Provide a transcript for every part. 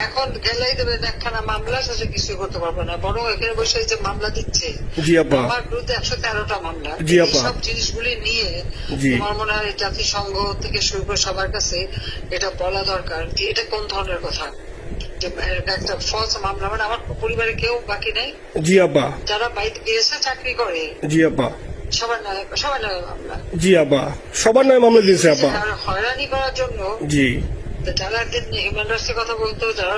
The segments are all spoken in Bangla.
এখন গেলেই একখানা মামলা শেষে কিছু করতে পারবে না। বরং এখানে বসে যে মামলা দিচ্ছে জি আপা। আমার বিরুদ্ধে একশো তেরোটা মামলা। জি আপা। সব জিনিসগুলি নিয়ে। আমার মনে হয় জাতিসংঘ থেকে শুরু করে সবার কাছে এটা বলা দরকার যে এটা কোন ধরনের কথা? একটা ফলস মামলা মানে আমার পরিবারে কেউ বাকি নেই? জি আপা। যারা বাইরে গিয়েছে চাকরি করে। জি আপা। সবার নামে সবার নামে মামলা। জি আপা। সবার নামে মামলা দিয়েছে আপা। হয়রানি করার জন্য জি। যারা হিউম্যান রাইটস কথা বলতো যারা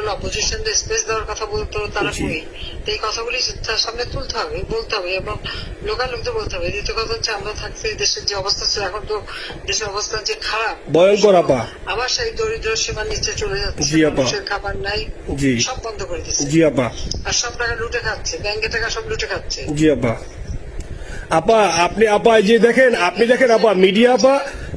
স্পেস দেওয়ার কথা বলতো তারা কই? এই কথাগুলি তার সামনে তুলতে হবে বলতে হবে এবং লোকাল লোকদের বলতে হবে। দ্বিতীয় কথা হচ্ছে আমরা থাকতে দেশের যে অবস্থা ছিল এখন তো দেশের অবস্থা যে খারাপ ভয়ঙ্কর আপা। আবার সেই দরিদ্র সীমার নিচে চলে যাচ্ছে মানুষের খাবার নাই সব বন্ধ করে দিচ্ছে। জি আপা। আর সব টাকা লুটে খাচ্ছে ব্যাংকে টাকা সব লুটে খাচ্ছে। জি আপা। আপা আপনি আপা যে দেখেন আপনি দেখেন আপা মিডিয়া আপা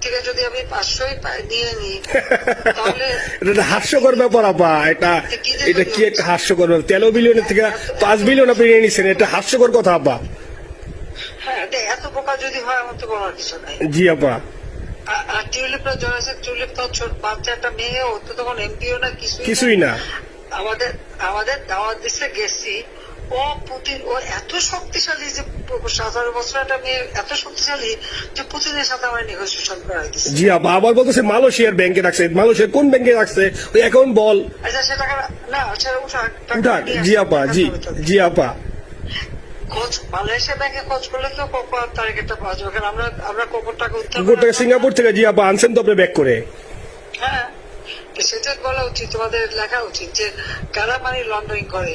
থেকে যদি আমি পাঁচশোই নিয়ে নিই তাহলে এটা হাস্যকর ব্যাপার আপা। এটা এটা কি একটা হাস্যকর ব্যাপার? তেরো বিলিয়নের থেকে পাঁচ বিলিয়ন আপনি নিয়ে নিচ্ছেন এটা হাস্যকর কথা আপা। হ্যাঁ এত বোকা যদি হয় আমার তো বলার কিছু নাই। জি আপা। আর- আর টিউলিপটা জয়েছে টিউলিপ তো বাচ্চা একটা মেয়ে ও তো তখন এমপিও না কিছুই কিছুই না। আমাদের আমাদের দাওয়াত দিচ্ছে গেছি। ও পুতিন ও এত শক্তিশালী যে সতেরো বছর একটা মেয়ে এত শক্তিশালী যে পুতিনের সাথে আমার নেগোসিয়েশন করাই দিচ্ছে জি আপা আবার বলতেছে মালয়েশিয়ার ব্যাংকে রাখছে। মালয়েশিয়ার কোন ব্যাংকে রাখছে? ওই অ্যাকাউন্ট বল। আচ্ছা সে টাকা না সেটা উঠাক টাকা উঠাক। জি আপা জি জি আপা। খোঁজ মালয়েশিয়া ব্যাংকে খোঁজ করলে তো তারিখ একটা পাওয়া যাবে। কারণ আমরা আমরা কখন টাকা উদ্ধার গোটা করে সিঙ্গাপুর থেকে জি আপা আনছেন তো আপনি ব্যাক করে। হ্যাঁ। সেটা বলা উচিত তোমাদের লেখা উচিত যে কারা মানি লন্ডারিং করে?